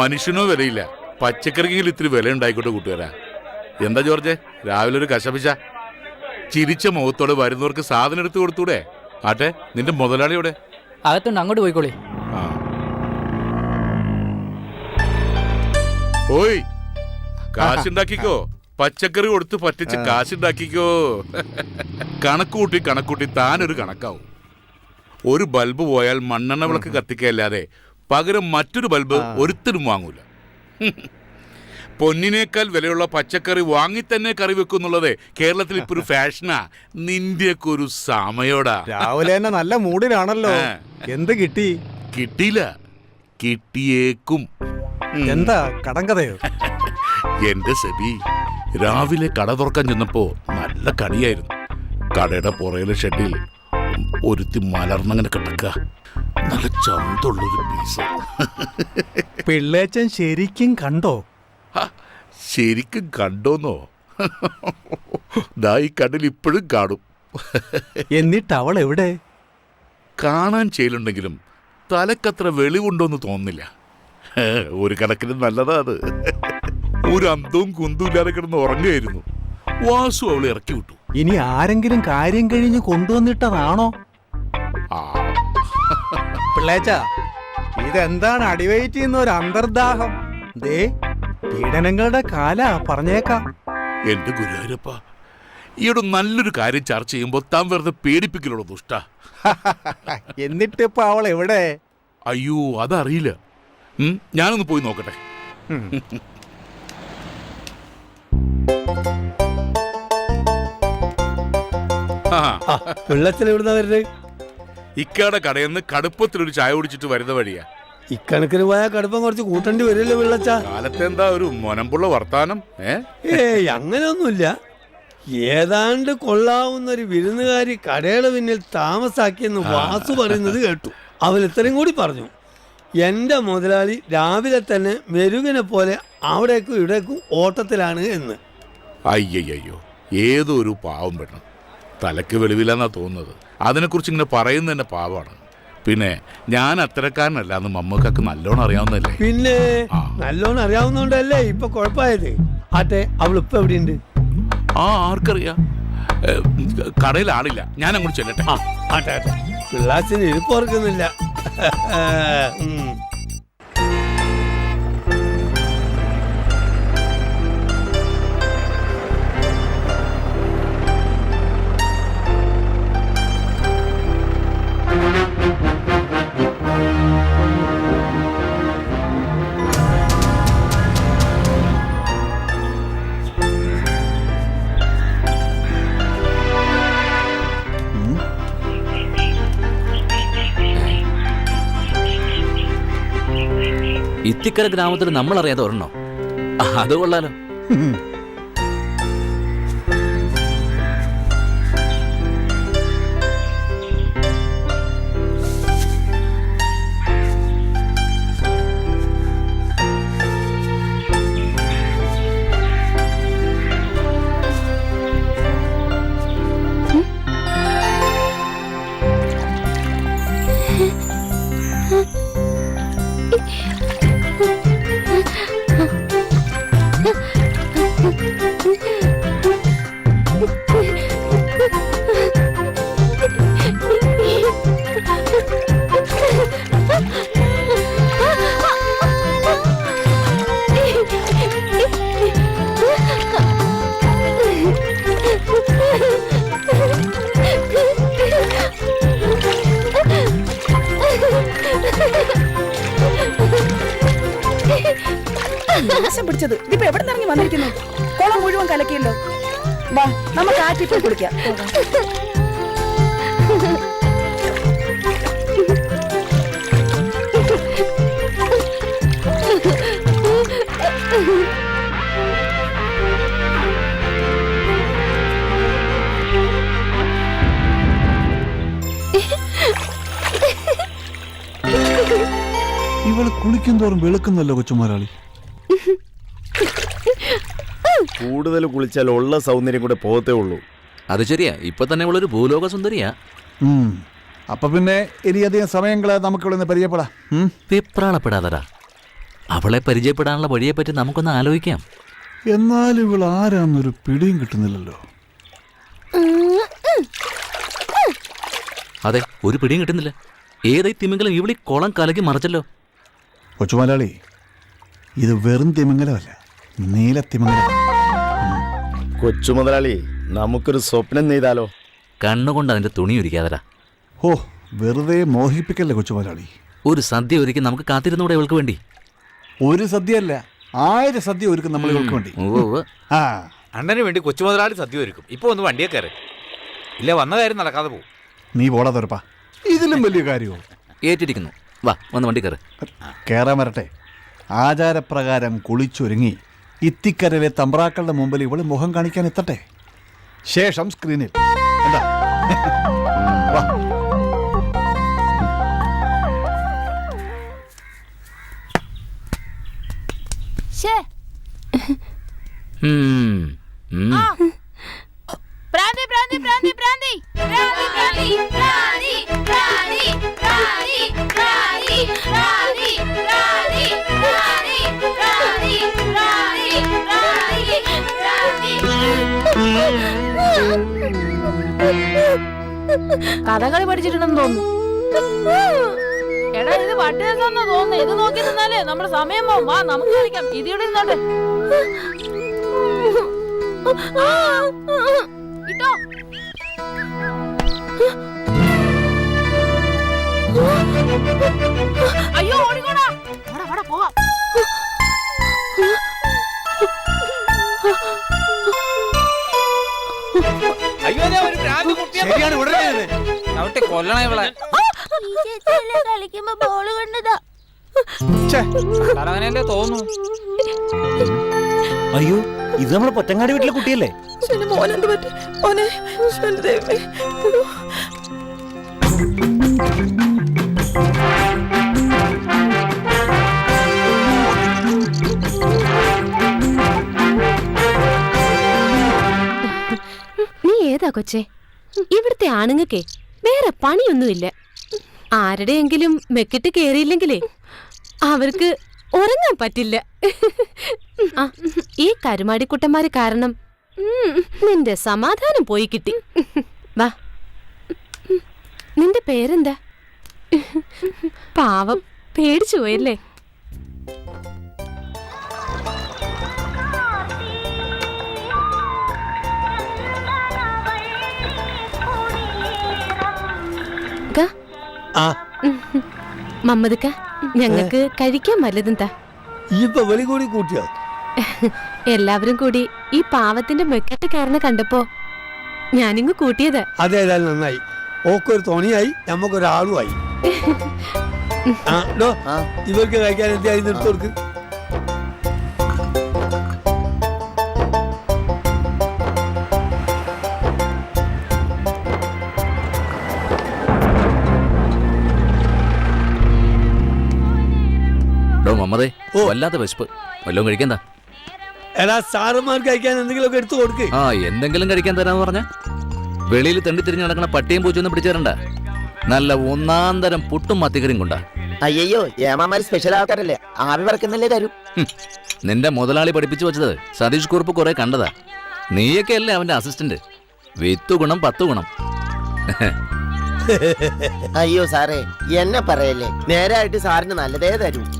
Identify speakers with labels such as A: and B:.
A: മനുഷ്യനോ വിലയില്ല. പച്ചക്കറിക്കെങ്കിലും ഇത്തിരി വില ഉണ്ടായിക്കോട്ടെ കൂട്ടുകാരാ. എന്താ ജോർജ് രാവിലെ ഒരു കശപിശ ചിരിച്ച മുഖത്തോടെ വരുന്നവർക്ക് സാധനം എടുത്തു കൊടുത്തൂടെ? ആട്ടെ നിന്റെ മുതലാളിയോടെ
B: അകത്തുണ്ട് അങ്ങോട്ട് പോയിക്കോളി.
A: ഓയ് കാശുണ്ടാക്കിക്കോ. പച്ചക്കറി കൊടുത്ത് പറ്റിച്ച് കാശുണ്ടാക്കിക്കോ. കണക്കൂട്ടി കണക്കൂട്ടി താനൊരു കണക്കാവും. ഒരു ബൾബ് പോയാൽ മണ്ണെണ്ണ വിളക്ക് കത്തിക്കല്ലാതെ പകരം മറ്റൊരു ബൾബ് ഒരുത്തരും വാങ്ങൂല. പൊന്നിനേക്കാൾ വിലയുള്ള പച്ചക്കറി വാങ്ങി തന്നെ കറി വെക്കുന്നുള്ളത് കേരളത്തിൽ ഇപ്പൊ ഒരു ഫാഷനാ. നിന്റെയൊക്കെ ഒരു സമയോടാ.
C: രാവിലെ തന്നെ നല്ല മൂഡിലാണല്ലോ. എന്ത് കിട്ടി?
A: കിട്ടിയില്ല. കിട്ടിയേക്കും.
C: എന്താ കടങ്കഥയോ
A: എന്റെ സെബി രാവിലെ കട തുറക്കാൻ ചെന്നപ്പോ നല്ല കളിയായിരുന്നു കടയുടെ പുറയിലെ ഷെഡിൽ ഒരുത്തി മലർന്നങ്ങനെ കിടക്ക. നല്ല ചന്തുള്ളൊരു പീസ്
C: പിള്ളേച്ചൻ ശരിക്കും കണ്ടോ?
A: ശരിക്കും കണ്ടോന്നോ? ദാ ഈ കണ്ണിൽ ഇപ്പോഴും കാണും.
C: എന്നിട്ട് അവൾ എവിടെ?
A: കാണാൻ ചെയ്യലുണ്ടെങ്കിലും തലക്കത്ര വെളിവുണ്ടോന്ന് തോന്നില്ല ഒരു കണക്കിന് നല്ലതാ അത്. ഒരു അന്തവും കുന്തും ഇല്ലാതെ കിടന്ന് ഉറങ്ങുകയായിരുന്നു. വാസു അവൾ ഇറക്കി വിട്ടു.
C: ഇനി ആരെങ്കിലും കാര്യം കഴിഞ്ഞ് കൊണ്ടുവന്നിട്ടതാണോ?
A: ആ
C: പിള്ളേച്ച ഇതെന്താണ് അടിവയറ്റ് ചെയ്യുന്ന ഒരു അന്തർദാഹം? ദേ പീഡനങ്ങളുടെ കാല പറഞ്ഞേക്കാം.
A: എന്റെ ഗുരുവായൂരപ്പ ഈയൊരു നല്ലൊരു കാര്യം ചർച്ച ചെയ്യുമ്പോൾ താൻ വെറുതെ പേടിപ്പിക്കലോ ദുഷ്ട.
C: എന്നിട്ട് ഇപ്പൊ അവൾ എവിടെ?
A: അയ്യോ അതറിയില്ല. ഉം, ഞാനൊന്ന് പോയി നോക്കട്ടെ. ആ.
D: പിള്ളച്ചൻ എവിടുന്നാ വരുന്നത്?
A: ഇക്കയുടെ കടയിൽ നിന്ന് കടുപ്പത്തിൽ ഒരു ചായ കുടിച്ചിട്ട് വരുന്ന വഴിയാ.
D: ഇക്കണക്കിന് പോയാൽ കടുപ്പം കുറച്ച് കൂട്ടേണ്ടി വരില്ലേ വെള്ളച്ച?
A: കാലത്തെന്താ ഒരു മൊനമ്പുള്ള വർത്താനം?
D: ഏയ് അങ്ങനെയൊന്നുമില്ല. ഏതാണ്ട് കൊള്ളാവുന്ന ഒരു വിരുന്നുകാരി കടയുടെ പിന്നിൽ താമസാക്കിയെന്ന് വാസു പറയുന്നത് കേട്ടു. അവൻ ഇത്രയും കൂടി പറഞ്ഞു. എന്റെ മുതലാളി രാവിലെ തന്നെ മെരുകിനെ പോലെ അവിടേക്കും ഇവിടേക്കും ഓട്ടത്തിലാണ് എന്ന്.
A: അയ്യയ്യോ ഏതൊരു പാവം പെണ്ണം. തലക്ക് വെളിവില്ലെന്നാ തോന്നുന്നത്. അതിനെക്കുറിച്ച് ഇങ്ങനെ പറയുന്നത് തന്നെ പാവമാണ്. പിന്നെ ഞാൻ അത്തരക്കാരനല്ല എന്ന് മമ്മക്കൊക്കെ നല്ലോണം അറിയാവുന്നല്ലേ
D: പിന്നെ. നല്ലോണം അറിയാവുന്നതുകൊണ്ടല്ലേ ഇപ്പൊ കുഴപ്പമായത് ആട്ടെ അവൾ ഇപ്പൊ എവിടെയുണ്ട്?
A: ആ ആർക്കറിയാം. കടയിൽ ആളില്ല. ഞാൻ അങ്ങോട്ട് ചെല്ലട്ടെ.
D: പിള്ളാച്ചിന് ഇരിപ്പ്
E: ഇത്തിക്കര ഗ്രാമത്തിൽ നമ്മൾ അറിയാതെ ഒരെണ്ണോ അത് കൊള്ളാലോ.
F: നാശം പിടിച്ചത്. ഇതിപ്പോ എവിടെ നിറങ്ങി വന്നിരിക്കുന്നു? കുളം മുഴുവൻ കലക്കിയല്ലോ വാ നമുക്ക് ആറ്റി പോയി കുളിക്കാം.
G: ഇവൾ കുളിക്കും തോറും വെളുക്കുന്നല്ലോ കൊച്ചുമൊരാളി.
H: കൂടുതൽ കുളിച്ചാൽ ഉള്ള സൗന്ദര്യം കൂടെ പോകത്തേ ഉള്ളൂ.
E: അത് ശരിയാ. ഇപ്പൊ തന്നെ ഉള്ളൊരു ഭൂലോക സുന്ദരിയാ.
G: അപ്പൊ പിന്നെ ഇനിയധികം സമയങ്ങളെ നമുക്ക് ഇവിടെ നിന്ന് പരിചയപ്പെടാം?
E: വെപ്രാളപ്പെടാതടാ. അവളെ പരിചയപ്പെടാനുള്ള വഴിയെ പറ്റി നമുക്കൊന്ന് ആലോചിക്കാം.
G: എന്നാൽ ഇവൾ ആരാന്നൊരു പിടിയും കിട്ടുന്നില്ലല്ലോ.
E: അതെ ഒരു പിടിയും കിട്ടുന്നില്ല. ഏതായി തിമിംഗലം? ഇവിളി കുളം കലക്കി മറച്ചല്ലോ.
G: കൊച്ചുമലയാളി ഇത് വെറും തിമിങ്ങലമല്ല നീല തിമിങ്ങലം
H: കൊച്ചു മുതലാളി നമുക്കൊരു സ്വപ്നം നെയ്താലോ?
E: കണ്ണുകൊണ്ട് അതിന്റെ തുണി ഒരുക്കാതരാ
G: ഓ വെറുതെ മോഹിപ്പിക്കല്ലേ കൊച്ചു മുതലാളി
E: ഒരു സദ്യ ഒരുക്കി നമുക്ക് കാത്തിരുന്നൂടെ ഇവൾക്ക് വേണ്ടി?
G: ഒരു സദ്യയല്ല ആയിരം സദ്യ ഒരുക്കും നമ്മൾ ഇവൾക്ക് വേണ്ടി. ആ.
B: അണ്ണന് വേണ്ടി കൊച്ചു മുതലാളി സദ്യ ഒരുക്കും. ഇപ്പൊ ഒന്ന് വണ്ടിയെ കയറി. ഇല്ല വന്ന കാര്യം നടക്കാതെ പോകും.
G: നീ പോടാ തുറപ്പാ. ഇതിലും വലിയ കാര്യമോ
E: ഏറ്റിരിക്കുന്നു. വാ വന്ന് വണ്ടി കയറി.
G: കയറാൻ വരട്ടെ. ആചാരപ്രകാരം കുളിച്ചൊരുങ്ങി. ഇത്തിക്കരയിലെ തമ്പ്രാക്കളുടെ മുമ്പിൽ ഇവൾ മുഖം കാണിക്കാൻ എത്തട്ടെ? ശേഷം സ്ക്രീനിൽ
F: കഥകളി പഠിച്ചിട്ടുണ്ടെന്ന് തോന്നുന്നു.
I: എടാ ഇത് പട്ടിയെന്ന് തോന്നുന്നു. ഇത് നോക്കി നിന്നാലേ നമ്മുടെ സമയം പോവും. വാ നമുക്ക് കളിക്കാം. ഇതിവിടെ ഇരുന്നോട്ടെ. ഇട്ടോ. അയ്യോ ഓടിക്കോടാ. പോവാ
C: പോവാം.
B: ചവിട്ടി കൊല്ലണ ഇവളെ.
I: കളിക്കുമ്പോ ബോൾ കണ്ടതാ.
B: തലവനല്ലേ തോന്നുന്നു.
H: അയ്യോ ഇത് നമ്മളെ പൊറ്റങ്ങാടി വീട്ടിലെ കുട്ടിയല്ലേ?
F: മോനെന്ത് പറ്റി? മോനെ ദൈവമേ.
J: നീ ഏതാ കൊച്ചേ? ഇവിടുത്തെ ആണുങ്ങൾക്കേ? വേറെ പണിയൊന്നുമില്ല. ആരുടെയെങ്കിലും മെക്കിട്ട് കേറിയില്ലെങ്കിലേ അവർക്ക് ഉറങ്ങാൻ പറ്റില്ല. ഈ കരുമാടിക്കുട്ടന്മാര് കാരണം നിന്റെ സമാധാനം പോയി കിട്ടി. വാ. നിന്റെ പേരെന്താ? പാവം പേടിച്ചു പോയല്ലേ? മമ്മദ്ക്ക ഞങ്ങൾക്ക് കഴിക്കാൻ വല്ലതും താ.
D: കൂടി കൂട്ടിയോ?
J: എല്ലാവരും കൂടി ഈ പാവത്തിന്റെ മെക്കെട്ട് കയറുന്ന കണ്ടപ്പോ ഞാനിങ് കൂട്ടിയത്.
D: അതേതായാലും നന്നായി. ഓക്കൊരു തോണിയായി നമുക്കൊരാളുമായി ഇവർക്ക് കഴിക്കാൻ എന്തായി നിർത്തോർക്ക്
E: ഡോ മമ്മതേ
D: ഓ.
E: വല്ലാത്ത വിശപ്പ്. വല്ലതും കഴിക്കണ്ട?
D: എടാ സാറന്മാർക്ക് കഴിക്കാൻ എന്തെങ്കിലുമൊക്കെ എടുത്തു കൊടുക്ക്.
E: ആ എന്തെങ്കിലും കഴിക്കാൻ തരാന്ന് പറഞ്ഞ? വെളിയിൽ തെണ്ടി തിരിഞ്ഞ് നടക്കണ പട്ടിയും പൂച്ചൊന്നും പിടിച്ചേരണ്ട. നല്ല ഒന്നാം തരം പുട്ടും മത്തിക്കറിയും കൊണ്ടാ.
K: അയ്യോ ഏമാമാര് സ്പെഷ്യൽ ആൾക്കാരല്ലേ? ആവി പറക്കുന്നല്ലേ തരും.
E: നിന്റെ മുതലാളി പഠിപ്പിച്ചു വെച്ചത് സതീഷ് കുറുപ്പ് കുറെ കണ്ടതാ. നീയൊക്കെ അല്ലേ അവന്റെ അസിസ്റ്റന്റ് വിത്ത് ഗുണം പത്ത് ഗുണം.
K: അയ്യോ സാറേ എന്നെ പറയല്ലേ? നേരായിട്ട് സാറിന് നല്ലതേ തരൂ.